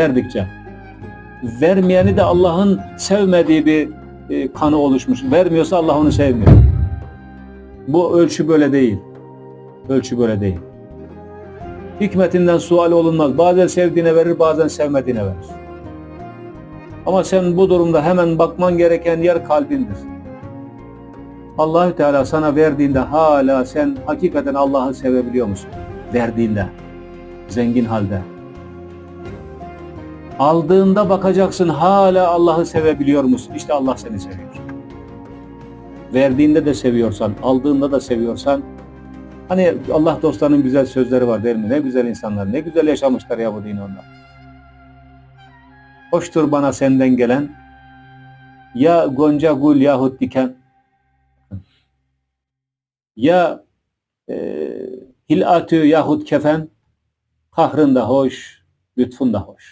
verdikçe. Vermeyeni de Allah'ın sevmediği bir e, kanı oluşmuş. Vermiyorsa Allah onu sevmiyor. Bu ölçü böyle değil. Ölçü böyle değil. Hikmetinden sual olunmaz. Bazen sevdiğine verir, bazen sevmediğine verir. Ama sen bu durumda hemen bakman gereken yer kalbindir. Allahü Teala sana verdiğinde hala sen hakikaten Allah'ı sevebiliyor musun? Verdiğinde, zengin halde. Aldığında bakacaksın hala Allah'ı sevebiliyor musun? İşte Allah seni seviyor. Verdiğinde de seviyorsan, aldığında da seviyorsan, hani Allah dostlarının güzel sözleri var değil mi? Ne güzel insanlar, ne güzel yaşamışlar ya bu din onlar. Hoştur bana senden gelen, ya gonca gül yahut diken, ya e, hilatü yahut kefen, kahrın da hoş, lütfun da hoş.